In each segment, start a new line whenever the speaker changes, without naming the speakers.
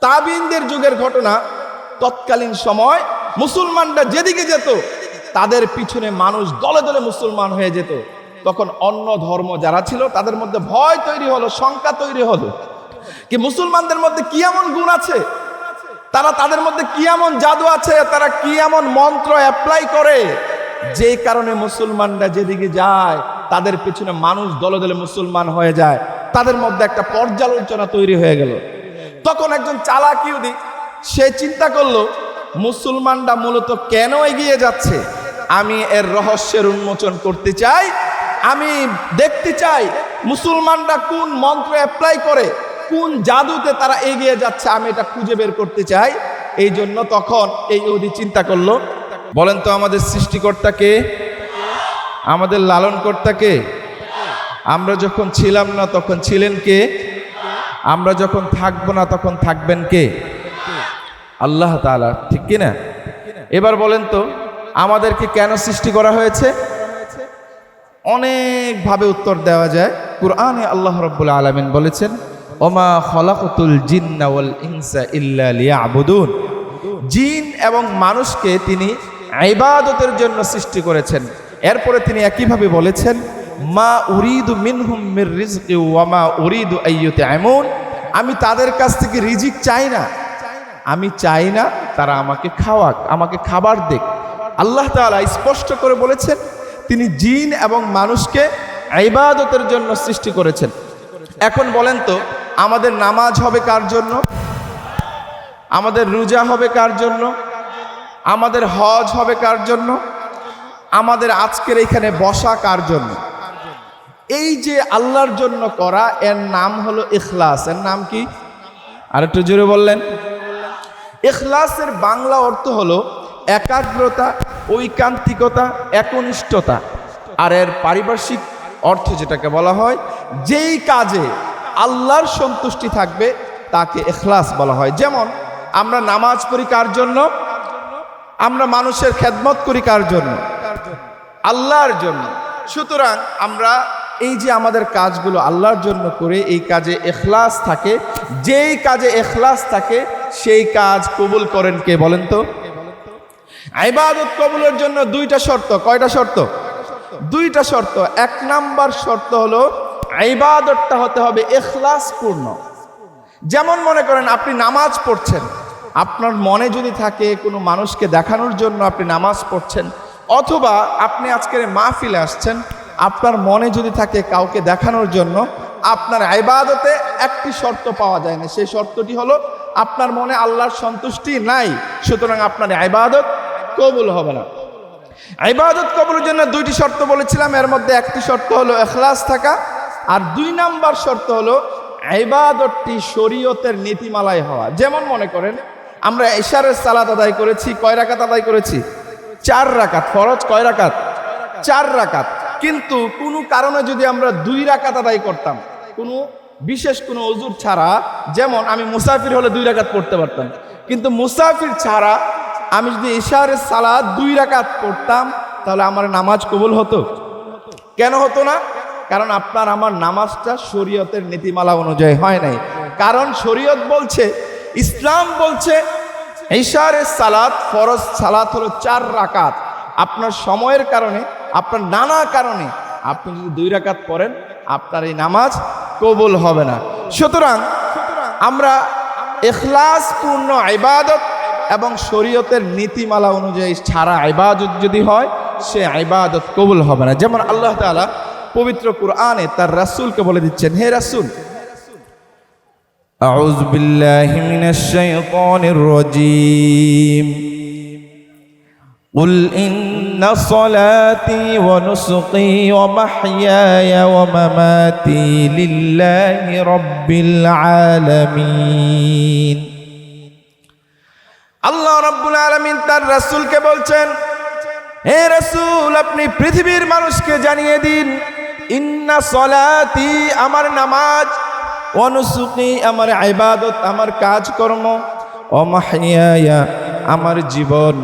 তাবিনদের যুগের ঘটনা, তৎকালীন সময় মুসলমানরা যেদিকে যেত, তাদের পিছনে মানুষ দলে দলে মুসলমান হয়ে যেত। তখন অন্য ধর্ম যারা ছিল, তাদের মধ্যে ভয় তৈরি হলো, শঙ্কা তৈরি হলো কি মুসলমানদের মধ্যে কি এমন গুণ আছে? তারা তাদের মধ্যে কি এমন জাদু আছে? তারা কি এমন মন্ত্র অ্যাপ্লাই করে? যে কারণে মুসলমানরা যেদিকে যায়, তাদের পিছনে মানুষ দলে দলে মুসলমান হয়ে যায়। তাদের মধ্যে একটা পর্যালোচনা তৈরি হয়ে গেল। তখন একজন চালাক ইহুদি সে চিন্তা করল, মুসলমানরা মূলত কেন এগিয়ে যাচ্ছে? আমি এর রহস্যের উন্মোচন করতে চাই, আমি দেখতে চাই মুসলমানরা কোন মন্ত্র অ্যাপ্লাই করে, কোন জাদুতে তারা এগিয়ে যাচ্ছে, আমি এটা খুঁজে বের করতে চাই। এই জন্য তখন এই ইহুদি চিন্তা করল, বলেন তো আমাদের সৃষ্টিকর্তাকে আমাদের লালন কর্তাকে আমরা যখন ছিলাম না তখন ছিলেন কে? আমরা যখন থাকব না, তখন থাকবেন কে? আল্লাহ তাআলা, ঠিক কি না এবার বলেন তো, আমাদেরকে কেন সৃষ্টি করা হয়েছে? অনেকভাবে উত্তর দেওয়া যায়। কুরআনে আল্লাহ রব্বুল আলমিন বলেছেন, ওমা খলাকতুল জিন্না ওয়াল ইনসা ইল্লা লিয়াবুদুন। জিন এবং মানুষকে তিনি ইবাদতের জন্য সৃষ্টি করেছেন। এরপরে তিনি একইভাবে বলেছেন মা উরিদু মিনহুম মির রিজকি ওয়া মা উরিদু আইয়ুতে এমন আমি তাদের কাছ থেকে রিজিক চাই না। আমি চাই না তারা আমাকে খাওয়াক, আমাকে খাবার দেখ আল্লাহ তাআলা স্পষ্ট করে বলেছেন, তিনি জিন এবং মানুষকে ইবাদতের জন্য সৃষ্টি করেছেন। এখন বলেন তো, আমাদের নামাজ হবে কার জন্য? আমাদের রোজা হবে কার জন্য? আমাদের হজ হবে কার জন্য? আমাদের আজকের এখানে বসা কার জন্য? এই যে আল্লাহর জন্য করা, এর নাম হলো ইখলাস। এর নাম কি? আর একটু জোরে বললেন। ইখলাসের বাংলা অর্থ হলো একাগ্রতা, ঐকান্তিকতা, একনিষ্ঠতা। আর এর পারিপার্শ্বিক অর্থ যেটাকে বলা হয়, যেই কাজে আল্লাহর সন্তুষ্টি থাকবে, তাকে এখলাস বলা হয়। যেমন, আমরা নামাজ পড়ি কার জন্য? আমরা মানুষের খেদমত করি কার জন্য? আল্লাহর জন্য। সুতরাং আমরা এই যে আমাদের কাজগুলো আল্লাহর জন্য করে এই কাজে এখলাস থাকে, যেই কাজে এখলাস থাকে, সেই কাজ কবুল করেন কে বলেন তো? আইবাদত কবুলের জন্য দুইটা শর্ত। কয়টা শর্ত? দুইটা শর্ত। এক নাম্বার শর্ত হলো আইবাদতটা হতে হবে এখলাস পূর্ণ যেমন মনে করেন আপনি নামাজ পড়ছেন, আপনার মনে যদি থাকে কোনো মানুষকে দেখানোর জন্য আপনি নামাজ পড়ছেন, অথবা আপনি আজকের মাহফিলে আসছেন আপনার মনে যদি থাকে কাউকে দেখানোর জন্য, আপনার আইবাদতে একটি শর্ত পাওয়া যায় না। সেই শর্তটি হলো, আপনার মনে আল্লাহর সন্তুষ্টি নাই, সুতরাং আপনার আইবাদত কবুল হবে না। ইবাদত কবুলের জন্য দুইটি শর্ত বলেছিলাম, এর মধ্যে একটি শর্ত হলো এখলাস থাকা, আর দুই নাম্বার শর্ত হলো ইবাদতটি শরীয়তের নীতিমালায় হওয়া। যেমন মনে করেন, আমরা ইশারের সালাত আদায় করেছি, কয় রাকাত আদায় করেছি? চার রাকাত। ফরজ কয় রাকাত? চার রাকাত। কিন্তু কোনো কারণে যদি আমরা দুই রাকাত আদায় করতাম, কোনো বিশেষ কোনো অজুর ছাড়া, যেমন আমি মুসাফির হলে দুই রাকাত পড়তে পারতাম, কিন্তু মুসাফির ছাড়া আমি যদি ইশারের সালাদ দুই রাকাত পড়তাম, তাহলে আমার নামাজ কবুল হতো? কেন হতো না? কারণ আপনার আমার নামাজটা শরীয়তের নীতিমালা অনুযায়ী হয় নাই। কারণ শরীয়ত বলছে, ইসলাম বলছে ইশারের সালাত, ফরজ সালাত হলো চার রাকাত। আপনার সময়ের কারণে আপনার নানা কারণে আপনি যদি দুই রাকাত পড়েন আপনার এই নামাজ কবুল হবে না সুতরাং আমরা এখলাস পূর্ণ ইবাদত এবং শরীয়তের নীতিমালা অনুযায়ী ছাড়া ইবাদত যদি হয় সে ইবাদত কবুল হবে না যেমন আল্লাহ তাআলা পবিত্র কুরআনে তার রাসূলকে বলে দিচ্ছেন হে রাসূল
أعوذ بالله من الشيطان الرجيم قل إن صلاتي ونسقي ومحياي ومماتي لله رب العالمين
আল্লাহ রাব্বুল আলামিন তার রাসূলকে বলছেন হে রাসূল আপনি পৃথিবীর মানুষকে জানিয়ে দিন ইন্না সলাতি আমার নামাজ অনুসুকি আমার ইবাদত আমার কাজকর্ম ও মাহিয়ায়া আমার জীবন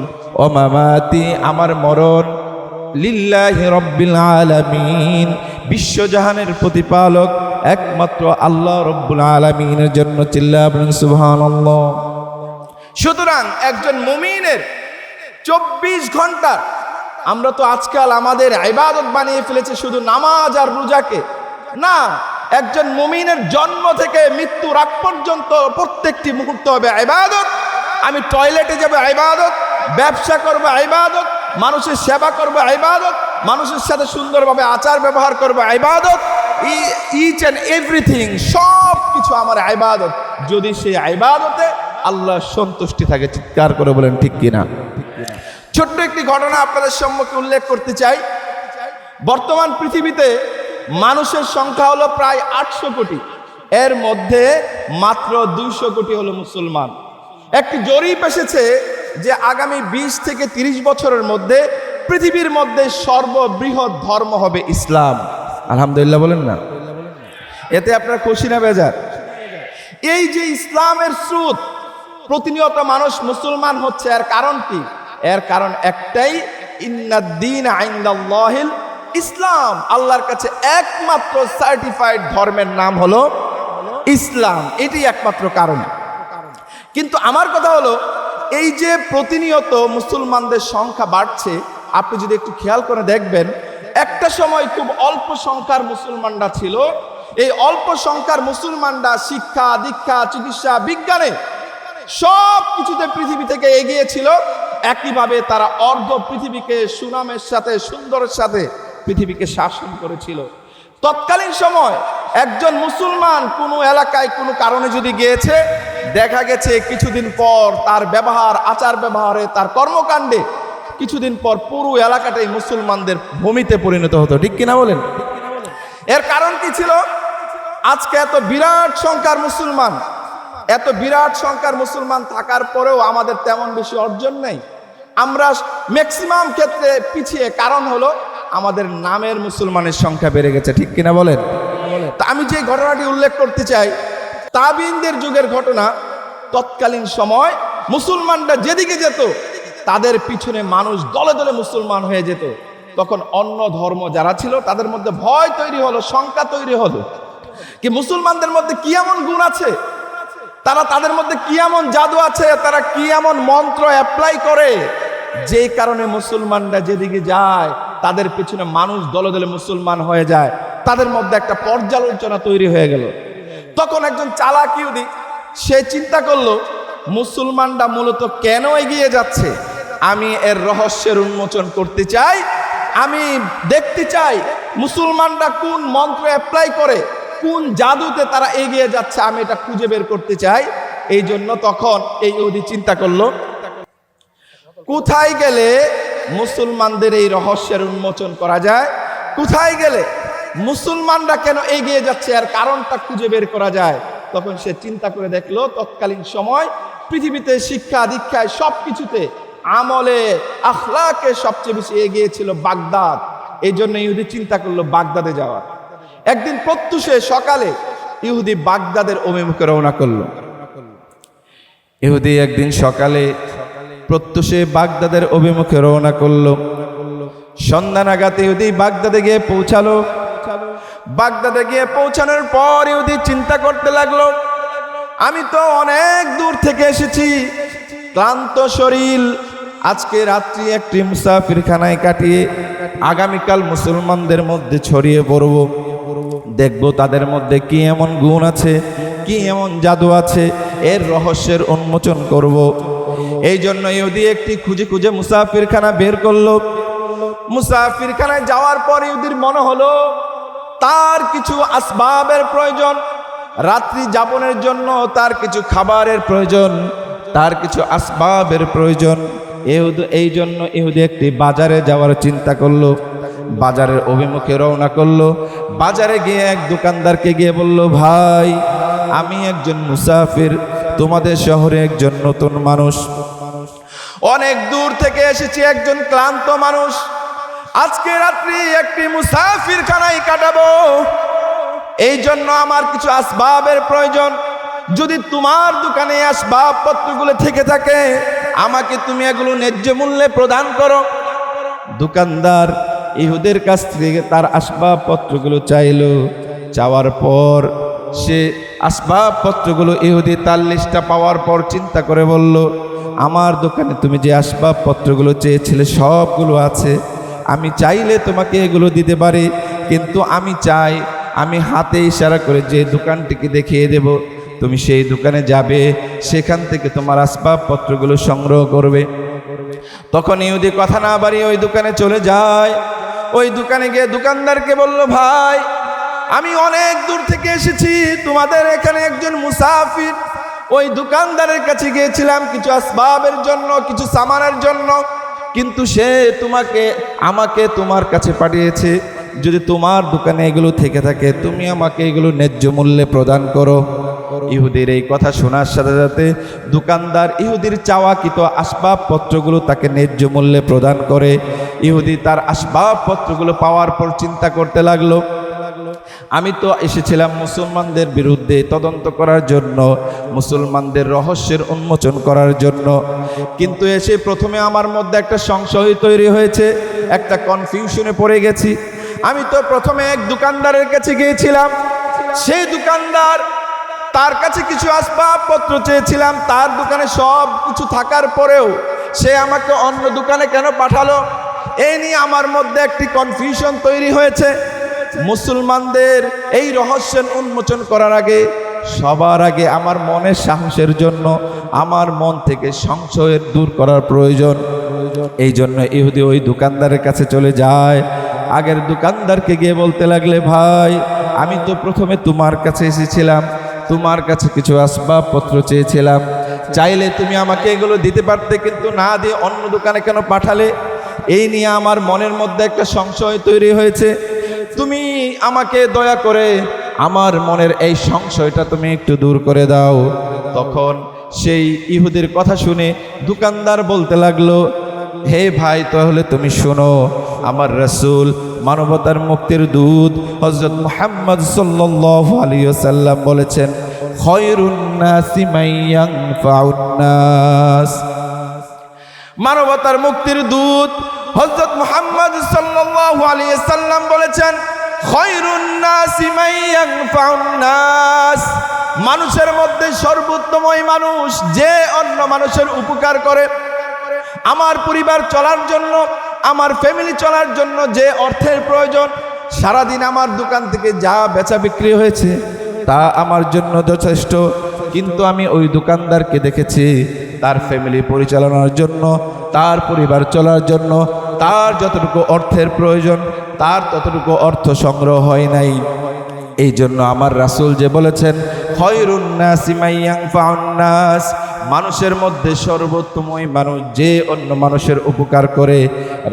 ও মামাতি, আমার মরণ লিল্লাহি রব্বিল আলামিন। বিশ্বজাহানের প্রতিপালক
একমাত্র আল্লাহ রব্বুল আলমিনের জন্য চিল্লা সুবহান
সুতরাং একজন মুমিনের চব্বিশ ঘণ্টা আমরা তো আজকাল আমাদের ইবাদত বানিয়ে ফেলেছি শুধু নামাজ আর রোজাকে। না, একজন মুমিনের জন্ম থেকে মৃত্যুর আগ পর্যন্ত প্রত্যেকটি মুহূর্ত হবে ইবাদত। আমি টয়লেটে যাবে ইবাদত ব্যবসা করব ইবাদত, মানুষের সেবা করব ইবাদত, মানুষের সাথে সুন্দরভাবে আচার ব্যবহার করব ইবাদত ইচ অ্যান্ড এভরিথিং সব কিছু আমার ইবাদত। যদি সেই ইবাদতে আল্লাহ সন্তুষ্টি থাকে, চিৎকার করে বলেন, ঠিক কিনা? ছোট্ট একটি ঘটনা আপনাদের সম্মুখে উল্লেখ করতে চাই। বর্তমান পৃথিবীতে মানুষের সংখ্যা হলো প্রায় আটশো কোটি। এর মধ্যে মাত্র দুইশো কোটি হলো মুসলমান। একটি জরিপ এসেছে যে আগামী ২০ থেকে ৩০ বছরের মধ্যে পৃথিবীর মধ্যে সর্ববৃহৎ ধর্ম হবে ইসলাম।
আলহামদুলিল্লাহ বলেন না?
এতে আপনার খুশি না বেজার? এই যে ইসলামের স্রোত, প্রতিনিয়ত মানুষ মুসলমান হচ্ছে, এর কারণ কি? এর কারণ একটাই ইন্নাদ্দিন আইন্দাল্লাহিল ইসলাম। আল্লাহর কাছে একমাত্র সার্টিফাইড ধর্মের নাম হলো ইসলাম। এটি একমাত্র কারণ। কিন্তু আমার কথা হলো এই যে প্রতিনিয়ত মুসলমানদের সংখ্যা বাড়ছে, আপনি যদি একটু খেয়াল করে দেখবেন, একটা সময় খুব অল্প সংখ্যার মুসলমানরা ছিল। এই অল্প সংখ্যার মুসলমানরা শিক্ষা, দীক্ষা, চিকিৎসা, বিজ্ঞানে সব কিছুতে পৃথিবী থেকে এগিয়ে ছিল। একইভাবে তারা অর্ধ পৃথিবীকে সুনামের সাথে, সুন্দরের সাথে পৃথিবীকে শাসন করেছিল। তৎকালীন সময় একজন মুসলমান কোনো এলাকায় কোনো কারণে যদি গিয়েছে দেখা গেছে কিছুদিন পর তার ব্যবহার, আচার ব্যবহারে, তার কর্মকাণ্ডে কিছুদিন পর পুরো এলাকাটাই মুসলমানদের ভূমিতে পরিণত হতো। ঠিক কিনা বলেন? এর কারণ কি ছিল? আজকে এত বিরাট সংখ্যার মুসলমান, এত বিরাট সংখ্যার মুসলমান থাকার পরেও আমাদের তেমন বেশি অর্জন নেই। আমরা ম্যাক্সিমাম ক্ষেত্রে পিছিয়ে, কারণ হলো আমাদের নামের মুসলমানের সংখ্যা বেড়ে গেছে। ঠিক কিনা বলেন? তা আমি যে ঘটনাটি উল্লেখ করতে চাই তাবিনদের যুগের ঘটনা, তৎকালীন সময় মুসলমানরা যেদিকে যেত, তাদের পিছনে মানুষ দলে দলে মুসলমান হয়ে যেত। তখন অন্য ধর্ম যারা ছিল, তাদের মধ্যে ভয় তৈরি হলো, শঙ্কা তৈরি হলো কি মুসলমানদের মধ্যে কি এমন গুণ আছে? তারা তাদের মধ্যে কি এমন জাদু আছে? তারা কি এমন মন্ত্র অ্যাপ্লাই করে? যে কারণে মুসলমানরা যেদিকে যায়, তাদের পিছনে মানুষ দলে দলে মুসলমান হয়ে যায়। তাদের মধ্যে একটা পর্যালোচনা তৈরি হয়ে গেল। তখন একজন চালাক ইহুদি, সে চিন্তা করল, মুসলমানরা মূলত কেন এগিয়ে যাচ্ছে? আমি এর রহস্যের উন্মোচন করতে চাই। আমি দেখতে চাই মুসলমানরা কোন মন্ত্র অ্যাপ্লাই করে, কোন জাদুতে তারা এগিয়ে যাচ্ছে, আমি এটা খুঁজে বের করতে চাই। এই জন্য তখন এই ইহুদি চিন্তা করল, কোথায় গেলে মুসলমানদের এই রহস্যের উন্মোচন করা যায়? কোথায় গেলে মুসলমানরা কেন এগিয়ে যাচ্ছে আর কারণটা খুঁজে বের করা যায়? তখন সে চিন্তা করে দেখল, তৎকালীন সময় পৃথিবীতে শিক্ষা, দীক্ষায় সব কিছুতে আমলে, আখলাকে সবচেয়ে বেশি এগিয়ে ছিল বাগদাদ। এই জন্য ইহুদি চিন্তা করল বাগদাদে যাওয়া। একদিন প্রত্যুষে সকালে ইহুদি বাগদাদের অভিমুখে রওনা করল।
ইহুদি একদিন সকালে প্রত্যুষে বাগদাদের অভিমুখে রওনা করল। সন্ধ্যা নাগাদ ইহুদি বাগদাদে গিয়ে পৌঁছালো।
বাগদাদে গিয়ে পৌঁছানোর পর ইহুদি চিন্তা করতে লাগল, আমি তো অনেক দূর থেকে এসেছি, ক্লান্ত শরীর।
আজকে রাত্রি একটি মুসাফিরখানায় কাটিয়ে আগামীকাল মুসলমানদের মধ্যে ছড়িয়ে পড়ব। দেখব তাদের মধ্যে কি এমন গুণ আছে, কি এমন জাদু আছে, এর রহস্যের উন্মোচন করব। এই জন্য ইহুদি একটি খুঁজে খুঁজে মুসাফিরখানা বের করল।
মুসাফিরখানায় যাওয়ার পর ইহুদির মনে হলো তার কিছু আসবাবের প্রয়োজন, রাত্রি যাপনের জন্য তার কিছু খাবারের প্রয়োজন,
তার কিছু আসবাবের প্রয়োজন। এহুদ- এই জন্য ইহুদি একটি বাজারে যাওয়ার চিন্তা করল, বাজারের অভিমুখে রওনা করল। বাজারে গিয়ে এক দোকানদারকে গিয়ে বলল, ভাই, আমি একজন মুসাফির, তোমাদের শহরে একজন নতুন মানুষ।
অনেক দূর থেকে এসেছি একজন ক্লান্ত মানুষ। আজকে রাত্রি একটি মুসাফির খানায় কাটাবো। এই জন্য আমার কিছু আসবাবের প্রয়োজন। যদি তোমার দোকানে আসবাবপত্রগুলো থেকে থাকে, আমাকে তুমি এগুলো ন্যায্য মূল্যে প্রদান করো।
দোকানদার ইহুদের কাছ থেকে তার আসবাবপত্রগুলো চাইলো। চাওয়ার পর সে আসবাবপত্রগুলো ইহুদি তার লিস্টটা পাওয়ার পর চিন্তা করে বলল, আমার দোকানে তুমি যে আসবাবপত্রগুলো চেয়েছিলে সবগুলো আছে। আমি চাইলে তোমাকে এগুলো দিতে পারি, কিন্তু আমি চাই, আমি হাতে ইশারা করে যে দোকানটিকে দেখিয়ে দেব। তুমি সেই দোকানে যাবে, সেখান থেকে তোমার আসবাবপত্রগুলো সংগ্রহ করবে। তখন ইহুদি কথা না বাড়িয়ে ওই দোকানে চলে যায়। ওই দোকানে গিয়ে দোকানদারকে বলল, ভাই, আমি অনেক দূর থেকে এসেছি, তোমাদের এখানে একজন মুসাফির। ওই দোকানদারের কাছে গিয়েছিলাম কিছু আসবাবের জন্য, কিছু সামানের জন্য। কিন্তু সে তোমাকে, আমাকে তোমার কাছে পাঠিয়েছে। যদি তোমার দোকানে এগুলো থেকে থাকে, তুমি আমাকে এগুলো ন্যায্য মূল্যে প্রদান করো। ইহুদির এই কথা শোনার সাথে সাথে দোকানদার ইহুদির চাওয়াকৃত আসবাবপত্রগুলো তাকে ন্যায্য মূল্যে প্রদান করে। ইহুদি তার আসবাবপত্রগুলো পাওয়ার পর চিন্তা করতে লাগল আমি তো এসেছিলাম মুসলমানদের বিরুদ্ধে তদন্ত করার জন্য, মুসলমানদের রহস্যের উন্মোচন করার জন্য। কিন্তু এসে প্রথমে আমার মধ্যে একটা সংশয় তৈরি হয়েছে, একটা কনফিউশনে পড়ে গেছি। আমি তো প্রথমে এক দোকানদারের কাছে গিয়েছিলাম। সেই দোকানদার তার কাছে কিছু আসবাবপত্র চেয়েছিলাম। তার দোকানে সব কিছু থাকার পরেও সে আমাকে অন্য দোকানে কেন পাঠালো? এই নিয়ে আমার মধ্যে একটি কনফিউশন তৈরি হয়েছে। মুসলমানদের এই রহস্যের উন্মোচন করার আগে, সবার আগে আমার মনের সাহসের জন্য, আমার মন থেকে সংশয়ের দূর করার প্রয়োজন। এই জন্য ইহুদি ওই দোকানদারের কাছে চলে যায়। আগের দোকানদারকে গিয়ে বলতে লাগলে, ভাই, আমি তো প্রথমে তোমার কাছে এসেছিলাম। তোমার কাছে কিছু আসবাবপত্র চেয়েছিলাম। চাইলে তুমি আমাকে এগুলো দিতে পারতে, কিন্তু না দিয়ে অন্য দোকানে কেন পাঠালে? এই নিয়ে আমার মনের মধ্যে একটা সংশয় তৈরি হয়েছে। তুমি আমাকে দয়া করে আমার মনের এই সংশয়টা তুমি একটু দূর করে দাও। তখন সেই ইহুদের কথা শুনে দোকানদার বলতে লাগল হে ভাই তাহলে তুমি শোনো আমার রসুল মানবতার মুক্তির দূত হজরত মোহাম্মদ ওয়াসাল্লাম বলেছেন মানবতার মুক্তির দূত হজরত মুহাম্মদ আলাইহি সাল্লাম বলেছেন মানুষের মধ্যে সর্বোত্তম মানুষ যে অন্য মানুষের উপকার করে। আমার পরিবার চলার জন্য, আমার ফ্যামিলি চলার জন্য যে অর্থের প্রয়োজন, সারাদিন আমার দোকান থেকে যা বেচা বিক্রি হয়েছে, তা আমার জন্য যথেষ্ট। কিন্তু আমি ওই দোকানদারকে দেখেছি, তার ফ্যামিলি পরিচালনার জন্য তার পরিবার চলার জন্য তার যতটুকু অর্থের প্রয়োজন, তার ততটুকু অর্থ সংগ্রহ হয় নাই। এই জন্য আমার রাসূল যে বলেছেন নাসি মানুষের মধ্যে সর্বোত্তম ওই মানুষ যে অন্য মানুষের উপকার করে,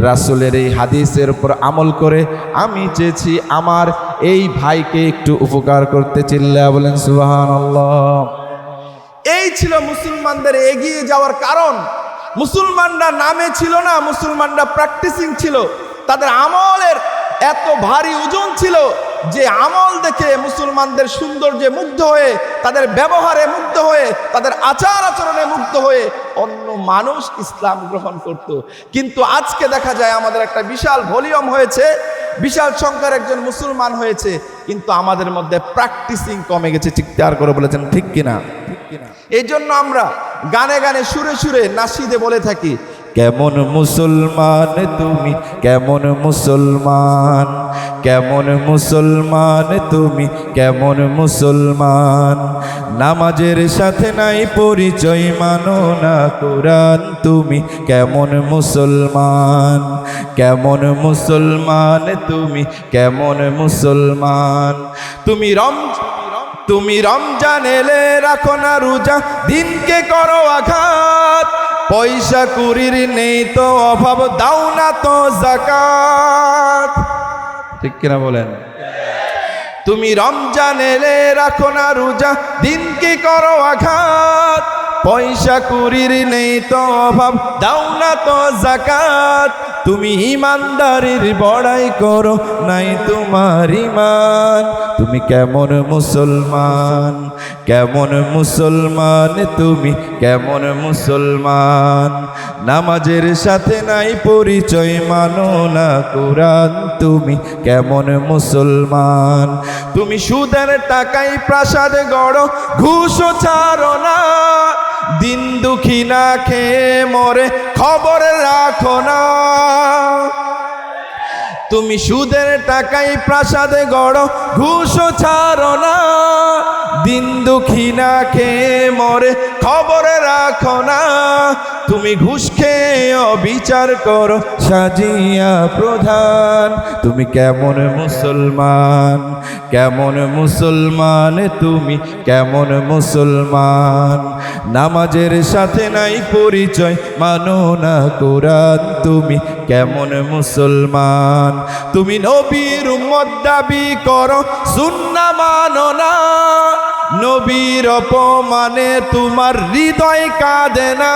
রাসূলের এই হাদিসের উপর আমল করে, আমি চেয়েছি আমার এই ভাইকে একটু উপকার করতে চিল্লা বলেন সুবহানাল্লাহ। এই ছিল মুসলমানদের এগিয়ে যাওয়ার কারণ। মুসলমানরা নামে ছিল না, মুসলমানরা প্র্যাকটিসিং ছিল। তাদের আমলের এত ভারী ওজন ছিল যে আমল দেখে মুসলমানদের সৌন্দর্যে মুগ্ধ হয়ে, তাদের ব্যবহারে মুগ্ধ হয়ে, তাদের আচার আচরণে মুগ্ধ হয়ে অন্য মানুষ ইসলাম গ্রহণ করত। কিন্তু আজকে দেখা যায় আমাদের একটা বিশাল ভলিউম হয়েছে, বিশাল সংখ্যার একজন মুসলমান হয়েছে, কিন্তু আমাদের মধ্যে প্র্যাকটিসিং কমে গেছে। চিৎকার করে বলেছেন, ঠিক কিনা? এই জন্য আমরা গানে গানে সুরে সুরে নাসিদে বলে থাকি, কেমন মুসলমান তুমি, কেমন মুসলমান কেমন মুসলমান তুমি, কেমন মুসলমান। নামাজের সাথে নাই পরিচয় মানো না কোরআন তুমি, কেমন মুসলমান কেমন মুসলমান তুমি, কেমন মুসলমান। তুমি রম তুমি রমজান এলে রাখো না রোজা, দিনকে করো আঘাত। পয়সা কুরির নেই তো অভাব, দাও না তো জাকাত। ঠিক কিনা বলেন? তুমি রমজান এলে রাখো না রোজা, দিনকে করো আঘাত। পয়সা কুরির নেই তো অভাব, দাও না তো জাকাত। তুমি ইমানদারির বড়াই করো, নাই তোমার ইমান। তুমি কেমন মুসলমান কেমন মুসলমান, তুমি কেমন মুসলমান। নামাজের সাথে নাই পরিচয়, মানো না কোরআন। তুমি কেমন মুসলমান, তুমি সুদের টাকায় প্রাসাদ গড় ঘুষও ছাড়ো না। দিন দুঃখী না খেয়ে মরে খবর রাখো না। তুমি সুদের টাকায় প্রাসাদে গড় ঘুষ ছাড়ো না। দিন দুঃখী না খেয়ে মরে খবরে রাখো না। তুমি ঘুষ খেয়ে অবিচার করো, সাজিয়া প্রধান। তুমি কেমন মুসলমান কেমন মুসলমান, তুমি কেমন মুসলমান। নামাজের সাথে নাই পরিচয়, মানো না কোরআন। তুমি কেমন মুসলমান, তুমি নবীর উম্মত দাবি করো, সুন্না মানো না। নবীর অপমানে তোমার হৃদয় কাঁদে না।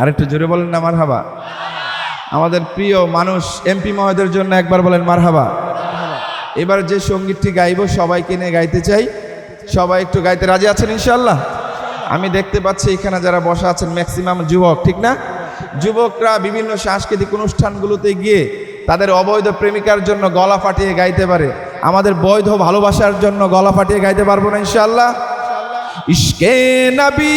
আরেকটু জোরে বলেন না, মারহাবা। আমাদের প্রিয় মানুষ এমপি মহোদয়ের জন্য একবার বলেন মারহাবা। এবার যে সঙ্গীতটি গাইব, সবাইকে নিয়ে গাইতে চাই। সবাই একটু গাইতে রাজি আছেন ইনশাল্লাহ আমি দেখতে পাচ্ছি এখানে যারা বসা আছেন ম্যাক্সিমাম যুবক, ঠিক না? যুবকরা বিভিন্ন সাংস্কৃতিক অনুষ্ঠানগুলোতে গিয়ে তাদের অবৈধ প্রেমিকার জন্য গলা ফাটিয়ে গাইতে পারে। আমাদের বৈধ ভালোবাসার জন্য গলা ফাটিয়ে গাইতে পারব না ইনশাল্লাহ ইশকে নবী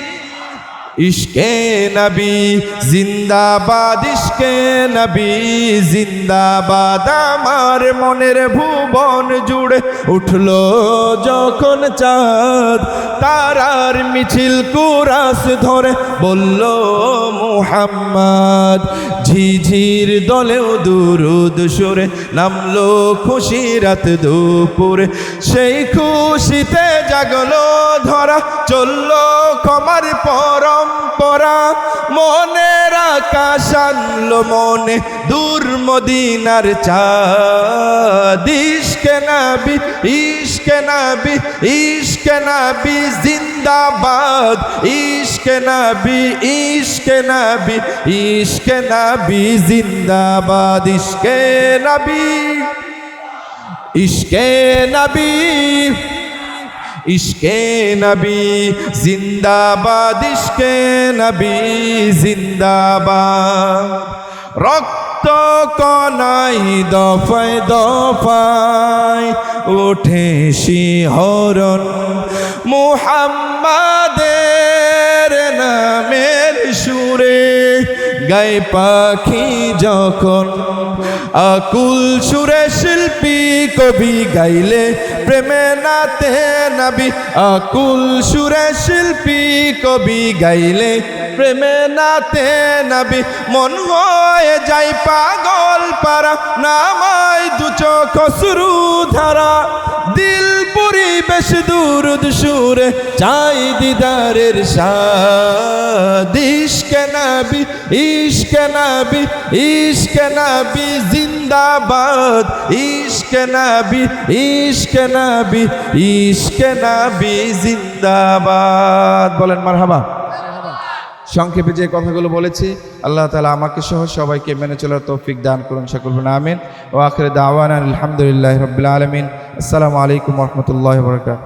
ইশকে নবী, জিন্দাবাদ, ইশকে নবী, জিন্দাবাদ। আমার মনের ভুবন জুড়ে উঠল যখন চাঁদ, তারার মিছিল কুরাস ধরে বলল, মুহাম্মদ। ঝিঝির দলেও দুরুদ সুরে নামলো খুশি রাত দুপুরে। সেই খুশিতে জাগলো ধরা, চলল কমার পরম্পরা, মনের আকাশ মনে, দূর মদিনার চাঁদ। ইশকে নাবি ইশকে নাবি ইশকে নাবি, জিন্দাবাদ। ইশকে নাবি ইশকে নাবি ইশকে নাবি, জিন্দাবাদ। ইশকে নাবি, ইশকে নবী ইশকে নবী, জিন্দাবাদ, ইশকে নবী, জিন্দাবাদ। রক্ত কনাই দফায় দফায় ওঠে শিহরণ। মুহাম্মাদের নামের সুরে গায়ে পাখি যখন আকুল সুরে শিল্পী কবি গাইলে প্রেমে নাতে নাবি। আকুল সুরে শিল্পী কবি গাইলে প্রেমে নাতে নাবি। মন হয়ে যাই পাগল পারা নামাই দু চোখ ধারা। দিল পরিবেশ দুরুদ সুরে চাই দিদারের নাবি, ইশকে নাবি ইশকে নাবি, জিন্দাবাদ। ইশকে নাবি ইশকে নাবি ইশকে নাবি, জিন্দাবাদ। বলেন মারহাবা। সংক্ষেপে যে কথাগুলো বলেছি, আল্লাহ তালা আমাকে সহ সবাইকে মেনে চলার তৌফিক দান করুন, সকল আমিন। ও আখরে দাওয়ান আলহামদুলিল্লাহ রবিল আলমিন। আসসালামু আলাইকুম রহমতুল্লাহ বরকাত